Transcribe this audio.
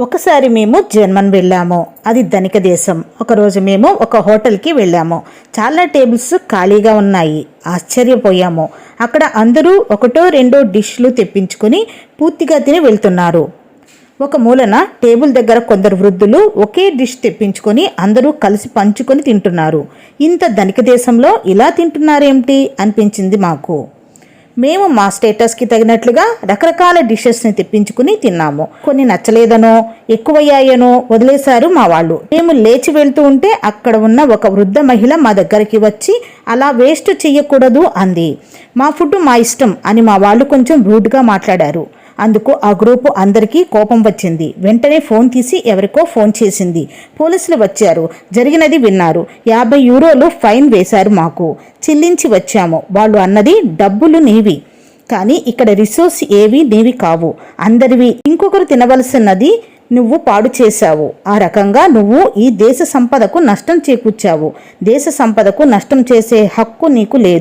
ఒకసారి మేము జర్మన్ వెళ్ళాము. అది ధనిక దేశం. ఒకరోజు మేము ఒక హోటల్కి వెళ్ళాము. చాలా టేబుల్స్ ఖాళీగా ఉన్నాయి. ఆశ్చర్యపోయాము. అక్కడ అందరూ ఒకటో రెండో డిష్లు తెప్పించుకొని పూర్తిగా తిని వెళ్తున్నారు. ఒక మూలన టేబుల్ దగ్గర కొందరు వృద్ధులు ఒకే డిష్ తెప్పించుకొని అందరూ కలిసి పంచుకొని తింటున్నారు. ఇంత ధనిక దేశంలో ఇలా తింటున్నారేమిటి అనిపించింది మాకు. మేము మా స్టేటస్కి తగినట్లుగా రకరకాల డిషెస్ని తెప్పించుకుని తిన్నాము. కొన్ని నచ్చలేదనో ఎక్కువయ్యాయనో వదిలేశారు మా వాళ్ళు. మేము లేచి వెళ్తూ ఉంటే అక్కడ ఉన్న ఒక వృద్ధ మహిళ మా దగ్గరికి వచ్చి అలా వేస్ట్ చెయ్యకూడదు అంది. మా ఫుడ్ మా ఇష్టం అని మా వాళ్ళు కొంచెం రూడ్గా మాట్లాడారు. అందుకు ఆ గ్రూపు అందరికీ కోపం వచ్చింది. వెంటనే ఫోన్ తీసి ఎవరికో ఫోన్ చేసింది. పోలీసులు వచ్చారు. జరిగినది విన్నారు. యాభై యూరోలు ఫైన్ వేశారు మాకు. చెల్లించి వచ్చాము. వాళ్ళు అన్నది డబ్బులు నీవి. కానీ ఇక్కడ రిసోర్స్ ఏవి నీవి కావు. అందరివి ఇంకొకరు తినవలసినది నువ్వు పాడు చేశావు. ఆ రకంగా నువ్వు ఈ దేశ సంపదకు నష్టం చేకూర్చావు. దేశ సంపదకు నష్టం చేసే హక్కు నీకు లేదు.